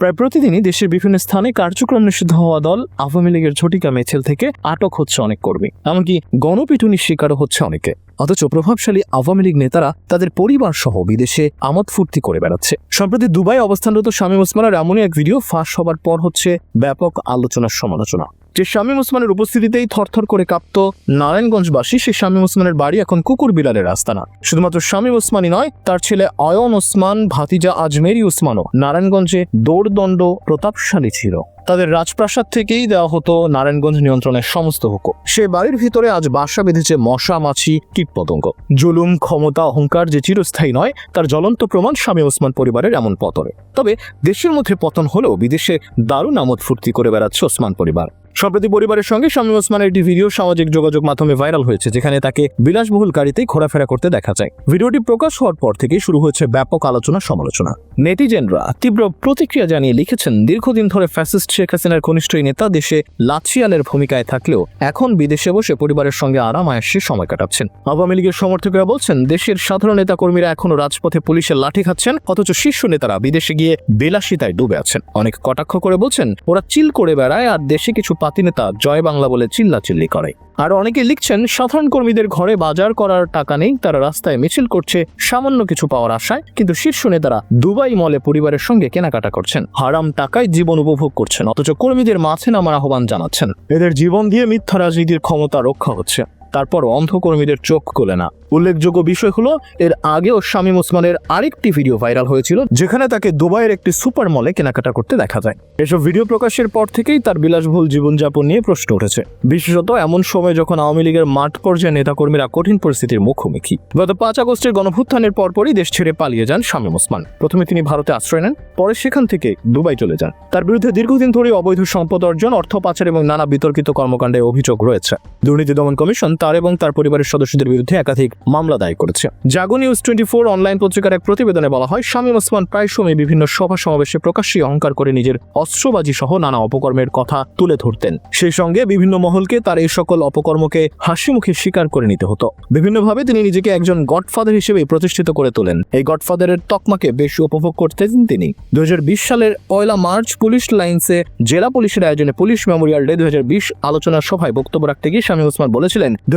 প্রায় প্রতিদিনই দেশের বিভিন্ন স্থানে কার্যক্রম নিষিদ্ধ হওয়া দল আওয়ামী লীগের ঝটিকা মিছিল থেকে আটক হচ্ছে অনেক কর্মী। এমনকি গণপিটুনির শিকারও হচ্ছে অনেকে। অথচ প্রভাবশালী আওয়ামী লীগ নেতারা তাদের পরিবার সহ বিদেশে আমোদ ফুর্তি করে বেড়াচ্ছে। সম্প্রতি দুবাই অবস্থানরত শামীম ওসমানের এমনই এক ভিডিও ফাঁস হবার পর হচ্ছে ব্যাপক আলোচনার সমালোচনা। যে শামীম ওসমানের উপস্থিতিতেই থরথর করে কাঁপত নারায়ণগঞ্জবাসী সেই শামীম ওসমানের বাড়ি এখন কুকুর বিলালের আস্তানা শুধুমাত্র শামীম ওসমানই নয়, তার ছেলে অয়ন ওসমান, ভাতিজা আজমেরি ওসমানও নারায়ণগঞ্জে দৌড়দণ্ড প্রতাপশালী ছিল। তাদের রাজপ্রাসাদ থেকেই দেওয়া হতো নারায়ণগঞ্জ নিয়ন্ত্রণের সমস্ত হুকুম। সে বাড়ির ভিতরে আজ বাসা বেঁধেছে মশা, মাছি, কীটপতঙ্গ। জুলুম, ক্ষমতা, অহংকার যে চিরস্থায়ী নয়, তার জ্বলন্ত প্রমাণ স্বামী ওসমান পরিবারের এমন পতনে। তবে দেশের মধ্যে পতন হলেও বিদেশে দারুণ আমোদ ফুর্তি করে বেড়াচ্ছে ওসমান পরিবার। সম্প্রতি পরিবারের সঙ্গে শামীম ওসমানের একটি ভিডিও সামাজিক যোগাযোগ মাধ্যমে ভাইরাল হয়েছে, যেখানে তাকে বিলাসবহুল গাড়িতেই ঘোরাফেরা করতে দেখা যায়। ভিডিওটি প্রকাশ হওয়ার পর থেকে শুরু হয়েছে ব্যাপক আলোচনা, সমালোচনা। নেটিজেনরা তীব্র প্রতিক্রিয়া জানিয়ে লিখেছেন, দীর্ঘদিন ধরে ফ্যাসিস্ট শেখ হাসিনার ঘনিষ্ঠ এই নেতা দেশে লাচিয়ালের ভূমিকায় থাকলেও এখন বিদেশে বসে পরিবারের সঙ্গে আরাম আয়াসে সময় কাটাচ্ছেন। আওয়ামী লীগের সমর্থকরা বলছেন, দেশের সাধারণ নেতাকর্মীরা এখনও রাজপথে পুলিশের লাঠি খাচ্ছেন, অথচ শীর্ষ নেতারা বিদেশে গিয়ে বিলাসিতায় ডুবে আছেন। অনেক কটাক্ষ করে বলছেন, ওরা চিল করে বেড়ায় আর দেশে কিছু পাতি নেতা জয় বাংলা বলে চিল্লাচিল্লি করে। আর অনেকে লিখছেন, সাধারণ কর্মীদের ঘরে বাজার করার টাকা নেই, তারা রাস্তায় মিছিল করছে, সামান্য কিছু পাওয়ার আশায়, কিন্তু শীর্ষ নেতারা দুবাই মলে পরিবারের সঙ্গে কেনাকাটা করছেন। হারাম টাকায় জীবন উপভোগ করছেন, অথচ কর্মীদের মাঝে নামার আহ্বান জানাচ্ছেন। এদের জীবন দিয়ে মিথ্যা রাজনীতির ক্ষমতা রক্ষা হচ্ছে। তারপর অন্ধ কর্মীদের চোখ খুলে না। উল্লেখযোগ্য বিষয় হলো, এর আগেও শামীম ওসমানের আরেকটি ভিডিও ভাইরাল হয়েছিল, যেখানে তাকে দুবাইয়ের একটি সুপার মলে কেনাকাটা করতে দেখা যায়। এসব ভিডিও প্রকাশের পর থেকেই তার বিলাসবহুল জীবনযাপন নিয়ে প্রশ্ন উঠেছে। বিশেষত এমন সময় যখন আওয়ামী লীগের মাঠ পর্যায়ে নেতাকর্মীরা কঠিন পরিস্থিতির মুখোমুখি। গত পাঁচ আগস্টের গণভুত্থানের পরপরই দেশ ছেড়ে পালিয়ে যান শামীম ওসমান। প্রথমে তিনি ভারতে আশ্রয় নেন, পরে সেখান থেকে দুবাই চলে যান। তার বিরুদ্ধে দীর্ঘদিন ধরে অবৈধ সম্পদ অর্জন, অর্থ পাচার এবং নানা বিতর্কিত কর্মকাণ্ডে অভিযোগ রয়েছে। দুর্নীতি দমন কমিশন তার এবং তার পরিবারের সদস্যদের বিরুদ্ধে একাধিক মামলা দায়ের করেছে। Jago news twenty four online পত্রিকার এক প্রতিবেদনে বলা হয়, শামীম ওসমান প্রায় সময় বিভিন্ন সভা সমাবেশে প্রকাশ্যে অহংকার করে নিজের অস্ত্রবাজি সহ নানা অপকর্মের কথা তুলে ধরতেন। সেই সঙ্গে বিভিন্ন মহলকে তার এই সকল অপকর্মকে হাসি মুখে স্বীকার করে নিতে হতো। বিভিন্নভাবে তিনি নিজেকে একজন গডফাদার হিসেবে প্রতিষ্ঠিত করে তোলেন। এই গডফাদারের তকমাকে বেশি উপভোগ করতেন তিনি। দু হাজার বিশ সালের পয়লা মার্চ পুলিশ লাইন্সে জেলা পুলিশের আয়োজনে পুলিশ মেমোরিয়াল ডে দুই হাজার বিশ আলোচনা সভায় বক্তব্য রাখতে গিয়ে শামীম ওসমান বলেছিলেন দু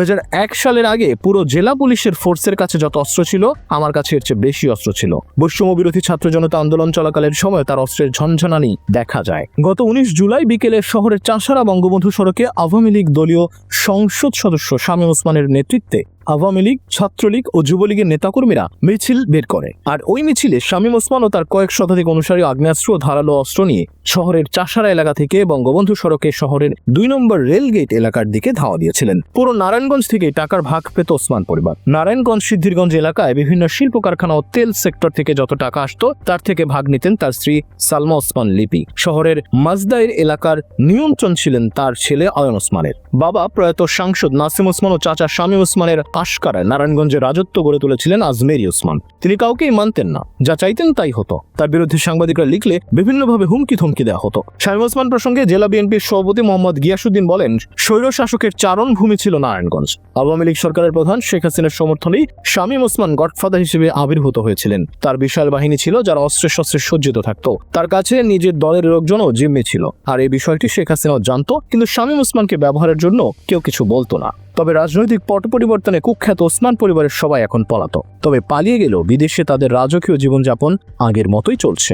সালের আগে পুরো জেলা পুলিশের ফোর্সের কাছে যত অস্ত্র ছিল, আমার কাছে এর চেয়ে বেশি অস্ত্র ছিল। বৈষম্য বিরোধী ছাত্র জনতা আন্দোলন চলাকালের সময় তার অস্ত্রের ঝনঝনানি দেখা যায়। গত উনিশ জুলাই বিকেলে শহরের চাষারা বঙ্গবন্ধু সড়কে আওয়ামী লীগ দলীয় সংসদ সদস্য শামীম ওসমানের নেতৃত্বে আওয়ামী লীগ, ছাত্রলীগ ও যুবলীগের নেতাকর্মীরা মিছিল বের করে। আর ওই মিছিলে শামীম ওসমান ও তার কয়েক শতাধিক অনুসারী আগ্নেয়াস্ত্র ও ধারালো অস্ত্র নিয়ে শহরের চাষারা এলাকা থেকে বঙ্গবন্ধু সড়কে শহরের দুই নম্বর রেলগেট এলাকার দিকে ধাওয়া দিয়েছিলেন। পুরো নারায়ণগঞ্জ থেকে টাকার ভাগ পেত ওসমান পরিবার। নারায়ণগঞ্জ, সিদ্ধিরগঞ্জ এলাকায় বিভিন্ন শিল্প কারখানা ও তেল সেক্টর থেকে যত টাকা আসতো, তার থেকে ভাগ নিতেন তার স্ত্রী সালমা ওসমান লিপি। শহরের মাজদাইর এলাকার নিয়ন্ত্রণ ছিলেন তার ছেলে অয়ন ওসমানের। বাবা প্রয়াত সাংসদ নাসিম ওসমান ও চাচা শামীম ওসমানের আশকারায় নারায়ণগঞ্জে রাজত্ব গড়ে তুলেছিলেন আজমেরি ওসমান তিনি কাউকেই মানতেন না। যা চাইতেন তাই হতো। তার বিরুদ্ধে সাংবাদিকরা লিখলে বিভিন্নভাবে হুমকি থমকি দেওয়া হতো। শামীম ওসমান প্রসঙ্গে জেলা বিএনপির সভাপতি মোহাম্মদ গিয়াসুদ্দিন বলেন, স্বৈর শাসকের চারণ ভূমি ছিল নারায়ণগঞ্জ। আওয়ামী লীগ সরকারের প্রধান শেখ হাসিনার সমর্থনেই শামীম ওসমান গডফাদার হিসেবে আবির্ভূত হয়েছিলেন। তার বিশাল বাহিনী ছিল যারা অস্ত্রে শস্ত্রে সজ্জিত থাকত। তার কাছে নিজের দলের লোকজনও জিম্মি ছিল। আর এই বিষয়টি শেখ হাসিনাও জানত, কিন্তু শামীম ওসমানকে ব্যবহারের জন্য কেউ কিছু বলতো না। তবে রাজনৈতিক পট পরিবর্তনে কুখ্যাত ওসমান পরিবারের সবাই এখন পলাত তবে পালিয়ে গেলেও বিদেশে তাদের রাজকীয় জীবনযাপন আগের মতোই চলছে।